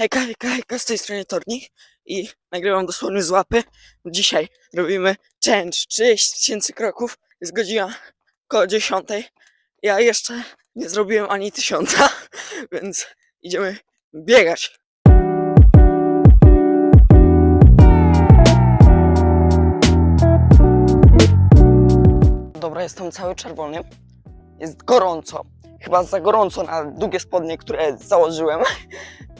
Hejka, hejka, hejka, z tej strony Tornik i nagrywam dosłownie z łapy. Dzisiaj robimy challenge 30 tysięcy kroków. Jest godzina koło 10. Ja jeszcze nie zrobiłem ani tysiąca, więc idziemy biegać. Dobra, jestem cały czerwony. Jest gorąco. Chyba za gorąco na długie spodnie, które założyłem.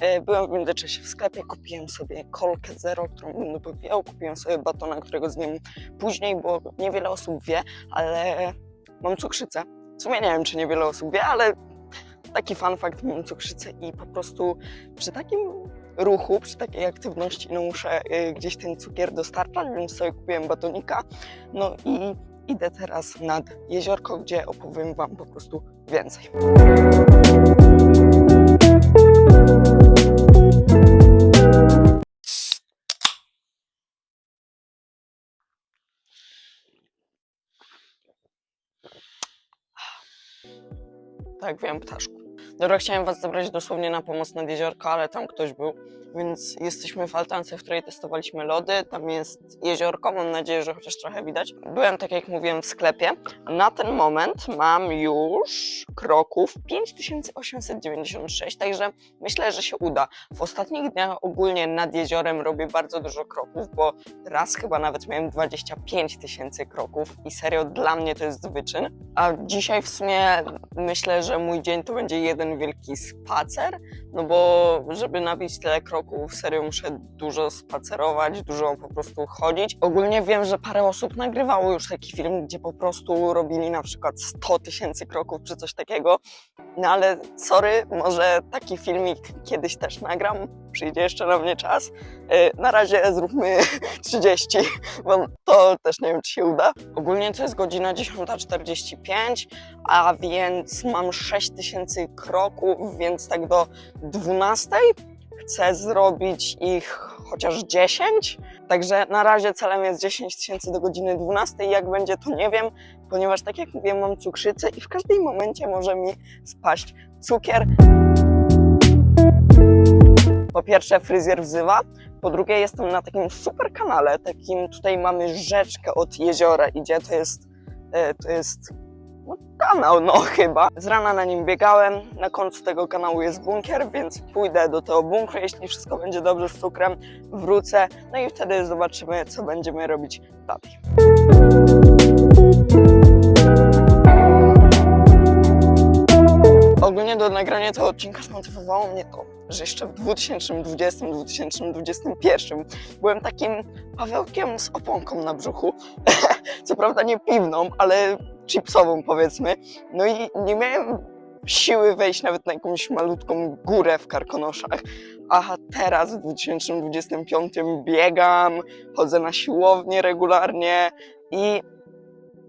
E, Byłem w międzyczasie w sklepie, kupiłem sobie kolkę zero, którą będę popijał. Kupiłem sobie batona, którego zjem później, bo niewiele osób wie, ale mam cukrzycę. W sumie nie wiem, czy niewiele osób wie, ale taki fun fact, mam cukrzycę i po prostu przy takim ruchu, przy takiej aktywności, no muszę y, gdzieś ten cukier dostarczać, więc sobie kupiłem batonika. No i idę teraz nad jeziorko, gdzie opowiem Wam po prostu więcej. Tak, wiem, ptaszku. Dobra, chciałem was zabrać dosłownie na pomoc nad jeziorko, ale tam ktoś był, więc jesteśmy w altance, w której testowaliśmy lody. Tam jest jeziorko, mam nadzieję, że chociaż trochę widać. Byłem, tak jak mówiłem, w sklepie. Na ten moment mam już kroków 5896, także myślę, że się uda. W ostatnich dniach ogólnie nad jeziorem robię bardzo dużo kroków, bo raz chyba nawet miałem 25 tysięcy kroków i serio dla mnie to jest wyczyn. A dzisiaj w sumie myślę, że mój dzień to będzie jeden wielki spacer, no bo żeby nabić tyle kroków, serio muszę dużo spacerować, dużo po prostu chodzić. Ogólnie wiem, że parę osób nagrywało już taki film, gdzie po prostu robili na przykład 100 tysięcy kroków czy coś takiego, no ale sorry, może taki filmik kiedyś też nagram, przyjdzie jeszcze na mnie czas. Yy, Na razie zróbmy 30, bo to też nie wiem, czy się uda. Ogólnie to jest godzina 10.45, a więc mam 6000 kroków, więc tak do 12 chcę zrobić ich chociaż 10. Także na razie celem jest 10 tysięcy do godziny 12. Jak będzie, to nie wiem, ponieważ tak jak mówiłem, mam cukrzycę i w każdym momencie może mi spaść cukier. Po pierwsze, fryzjer wzywa. Po drugie, jestem na takim super kanale. Takim tutaj mamy rzeczkę od jeziora idzie. To jest, e, to jest kanał, no chyba. Z rana na nim biegałem. Na końcu tego kanału jest bunkier, więc pójdę do tego bunkru. Jeśli wszystko będzie dobrze z cukrem, wrócę. No i wtedy zobaczymy, co będziemy robić dalej. Ogólnie do nagrania tego odcinka zmotywowało mnie to, że jeszcze w 2020-2021 byłem takim Pawełkiem z oponką na brzuchu. Co prawda nie piwną, ale chipsową powiedzmy. No i nie miałem siły wejść nawet na jakąś malutką górę w Karkonoszach. A teraz w 2025 biegam, chodzę na siłownię regularnie i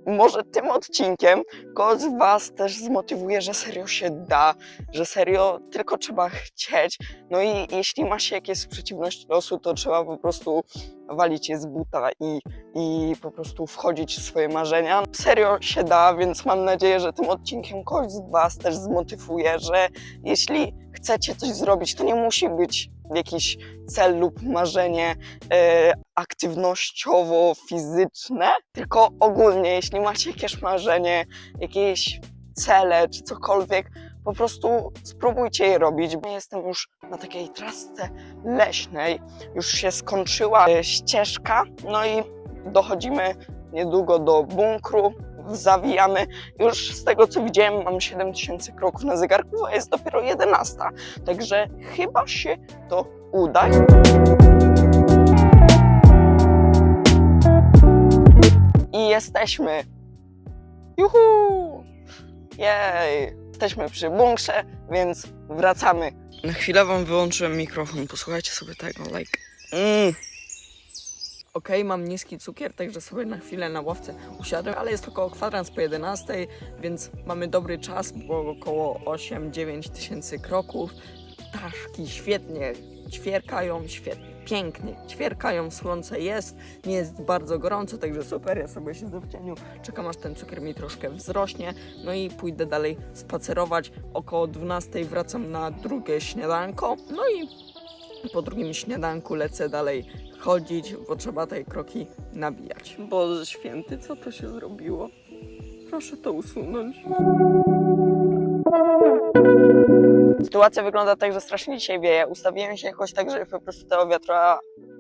może tym odcinkiem kogoś z Was też zmotywuje, że serio się da, że serio tylko trzeba chcieć. No i jeśli ma się jakieś przeciwność losu, to trzeba po prostu walić je z buta i, i po prostu wchodzić w swoje marzenia. Serio się da, więc mam nadzieję, że tym odcinkiem kogoś z Was też zmotywuje, że jeśli chcecie coś zrobić, to nie musi być jakiś cel lub marzenie e, aktywnościowo-fizyczne, tylko ogólnie, jeśli macie jakieś marzenie, jakieś cele czy cokolwiek, po prostu spróbujcie je robić. Ja Jestem już na takiej trasce leśnej, już się skończyła ścieżka, no i dochodzimy niedługo do bunkru, zawijamy. Już z tego co widziałem mam 7000 kroków na zegarku, a jest dopiero 11, także chyba się to uda. I jesteśmy. Juhu! Jej! Jesteśmy przy bunkrze, więc wracamy. Na chwilę wam wyłączyłem mikrofon, posłuchajcie sobie tego, like. Mm. Okej, mam niski cukier, także sobie na chwilę na ławce usiadłem, ale jest około kwadrans po 11, więc mamy dobry czas, bo około 8-9 tysięcy kroków. Ptaszki świetnie ćwierkają, świetnie, pięknie ćwierkają, słońce jest, nie jest bardzo gorąco, także super, ja sobie siedzę w cieniu, czekam aż ten cukier mi troszkę wzrośnie, no i pójdę dalej spacerować, około 12 wracam na drugie śniadanko, no i Po drugim śniadanku lecę dalej chodzić, bo trzeba tej kroki nabijać. Boże święty, co to się zrobiło? Proszę to usunąć. Sytuacja wygląda tak, że strasznie dzisiaj wieje. Ustawiłem się jakoś tak, żeby po prostu tego wiatra,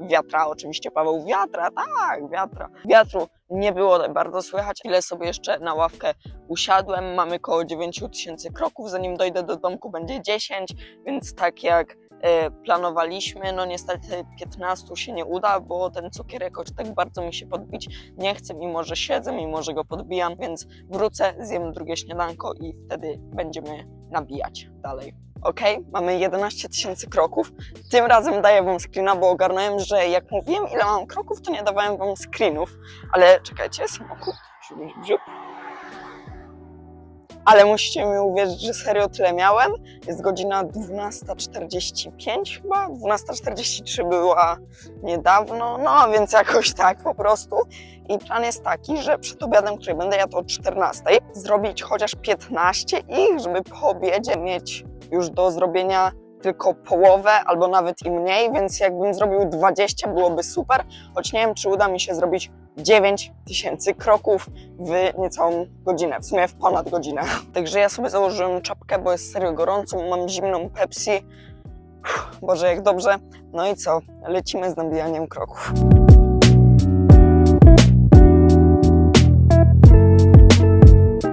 wiatra, oczywiście Paweł, wiatra, tak, wiatra, wiatru nie było tak bardzo słychać. Ile sobie jeszcze na ławkę usiadłem, mamy koło 9 tysięcy kroków, zanim dojdę do domku będzie 10, więc tak jak planowaliśmy, no niestety 15 się nie uda, bo ten cukier jakoś tak bardzo mi się podbić nie chce, mimo że siedzę, mimo że go podbijam, więc wrócę, zjem drugie śniadanko i wtedy będziemy nabijać dalej. Ok, mamy 11 tysięcy kroków. Tym razem daję wam screena, bo ogarnąłem, że jak mówiłem ile mam kroków, to nie dawałem wam screenów. Ale czekajcie, samochód. Ziup. Ale musicie mi uwierzyć, że serio tyle miałem. Jest godzina 12.45 chyba, 12.43 była niedawno, no więc jakoś tak po prostu. I plan jest taki, że przed obiadem, który będę jadł o 14, zrobić chociaż 15 ich, żeby po obiedzie mieć już do zrobienia tylko połowę albo nawet i mniej, więc jakbym zrobił 20 byłoby super, choć nie wiem czy uda mi się zrobić 9 tysięcy kroków w niecałą godzinę, w sumie w ponad godzinę. Także ja sobie założyłem czapkę, bo jest serio gorąco, mam zimną Pepsi. Uff, Boże, jak dobrze. No i co? Lecimy z nabijaniem kroków.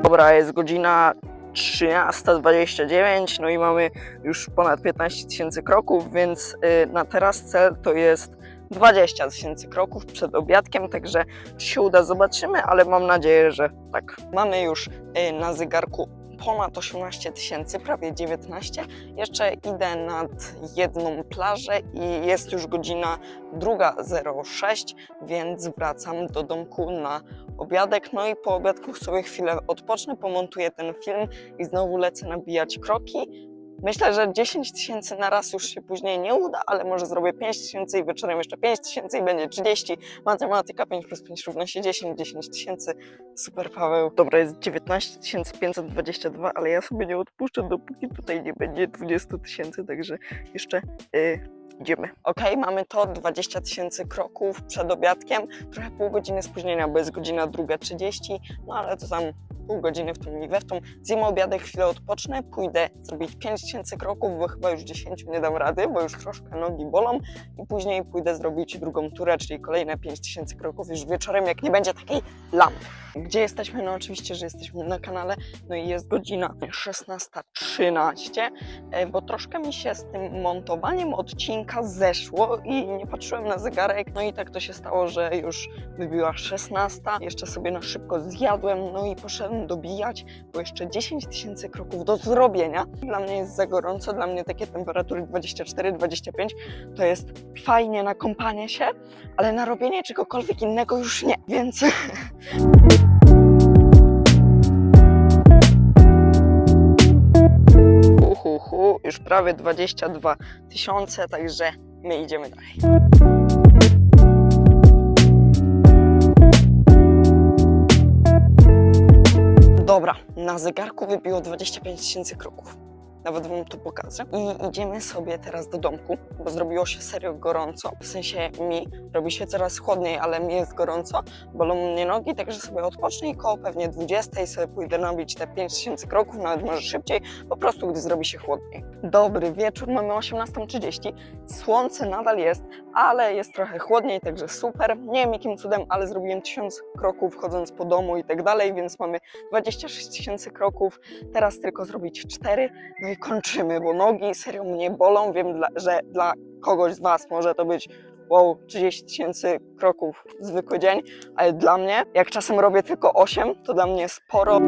Dobra, jest godzina 13.29, no i mamy już ponad 15 tysięcy kroków, więc y, na teraz cel to jest 20 tysięcy kroków przed obiadkiem, także czy się uda zobaczymy, ale mam nadzieję, że tak. Mamy już y, na zegarku ponad 18 tysięcy, prawie 19. Jeszcze idę nad jedną plażę i jest już godzina 2.06, więc wracam do domku na obiadek. No i po obiadku sobie chwilę odpocznę, pomontuję ten film i znowu lecę nabijać kroki. Myślę, że 10 tysięcy na raz już się później nie uda, ale może zrobię 5 tysięcy i wieczorem jeszcze 5 tysięcy i będzie 30. Matematyka 5 plus 5 równa się 10, 10 tysięcy. Super Paweł. Dobra, jest 19 522, ale ja sobie nie odpuszczę, dopóki tutaj nie będzie 20 tysięcy, także jeszcze y, idziemy. Ok, mamy to 20 tysięcy kroków przed obiadkiem, trochę pół godziny spóźnienia, bo jest godzina 2.30, no ale to tam pół godziny w tą i we w tą. Zjem obiadek, chwilę odpocznę, pójdę zrobić 5 tysięcy kroków, bo chyba już 10 nie dam rady, bo już troszkę nogi bolą i później pójdę zrobić drugą turę, czyli kolejne 5 tysięcy kroków już wieczorem, jak nie będzie takiej lampy. Gdzie jesteśmy? No oczywiście, że jesteśmy na kanale, no i jest godzina 16.13, e, bo troszkę mi się z tym montowaniem odcinka zeszło i nie patrzyłem na zegarek, no i tak to się stało, że już wybiła 16, jeszcze sobie na szybko zjadłem, no i poszedłem dobijać, bo jeszcze 10 tysięcy kroków do zrobienia. Dla mnie jest za gorąco, dla mnie takie temperatury 24-25 to jest fajnie na kąpanie się, ale na robienie czegokolwiek innego już nie, więc... Już prawie 22 tysiące, także my idziemy dalej. Dobra, na zegarku wybiło 25 tysięcy kroków. Nawet wam to pokażę. I idziemy sobie teraz do domku, bo zrobiło się serio gorąco. W sensie mi robi się coraz chłodniej, ale mi jest gorąco. Bolą mnie nogi, także sobie odpocznę i koło pewnie 20 sobie pójdę nabić te 5 tysięcy kroków, nawet może szybciej, po prostu gdy zrobi się chłodniej. Dobry wieczór, mamy 18.30. Słońce nadal jest, ale jest trochę chłodniej, także super. Nie wiem jakim cudem, ale zrobiłem 1000 kroków chodząc po domu i tak dalej, więc mamy 26 tysięcy kroków. Teraz tylko zrobić 4, no i kończymy, bo nogi serio mnie bolą. Wiem, że dla kogoś z Was może to być wow, 30 tysięcy kroków zwykły dzień, ale dla mnie, jak czasem robię tylko 8, to dla mnie sporo.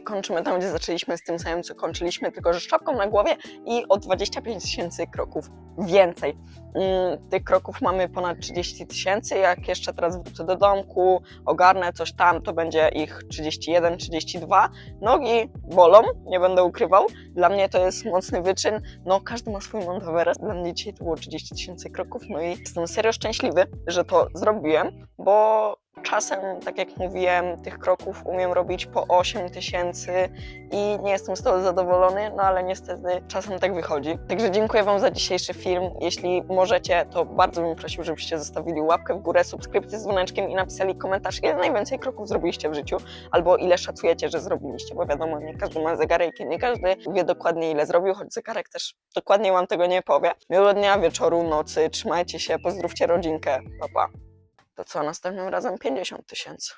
Kończymy tam, gdzie zaczęliśmy z tym samym, co kończyliśmy, tylko że z czapką na głowie i o 25 tysięcy kroków więcej. Mm, tych kroków mamy ponad 30 tysięcy. Jak jeszcze teraz wrócę do domku, ogarnę coś tam, to będzie ich 31, 32. Nogi bolą, nie będę ukrywał. Dla mnie to jest mocny wyczyn. No, każdy ma swój Mount. Dla mnie dzisiaj to było 30 tysięcy kroków, no i jestem serio szczęśliwy, że to zrobiłem, bo Czasem, tak jak mówiłem, tych kroków umiem robić po 8 tysięcy i nie jestem z tego zadowolony, no ale niestety czasem tak wychodzi. Także dziękuję Wam za dzisiejszy film. Jeśli możecie, to bardzo bym prosił, żebyście zostawili łapkę w górę, subskrypcję z dzwoneczkiem i napisali komentarz, ile najwięcej kroków zrobiliście w życiu, albo ile szacujecie, że zrobiliście, bo wiadomo, nie każdy ma zegarek i nie każdy wie dokładnie ile zrobił, choć zegarek też dokładnie Wam tego nie powie. Miłego dnia, wieczoru, nocy, trzymajcie się, pozdrówcie rodzinkę, pa pa. To co, następnym razem 50 tysięcy.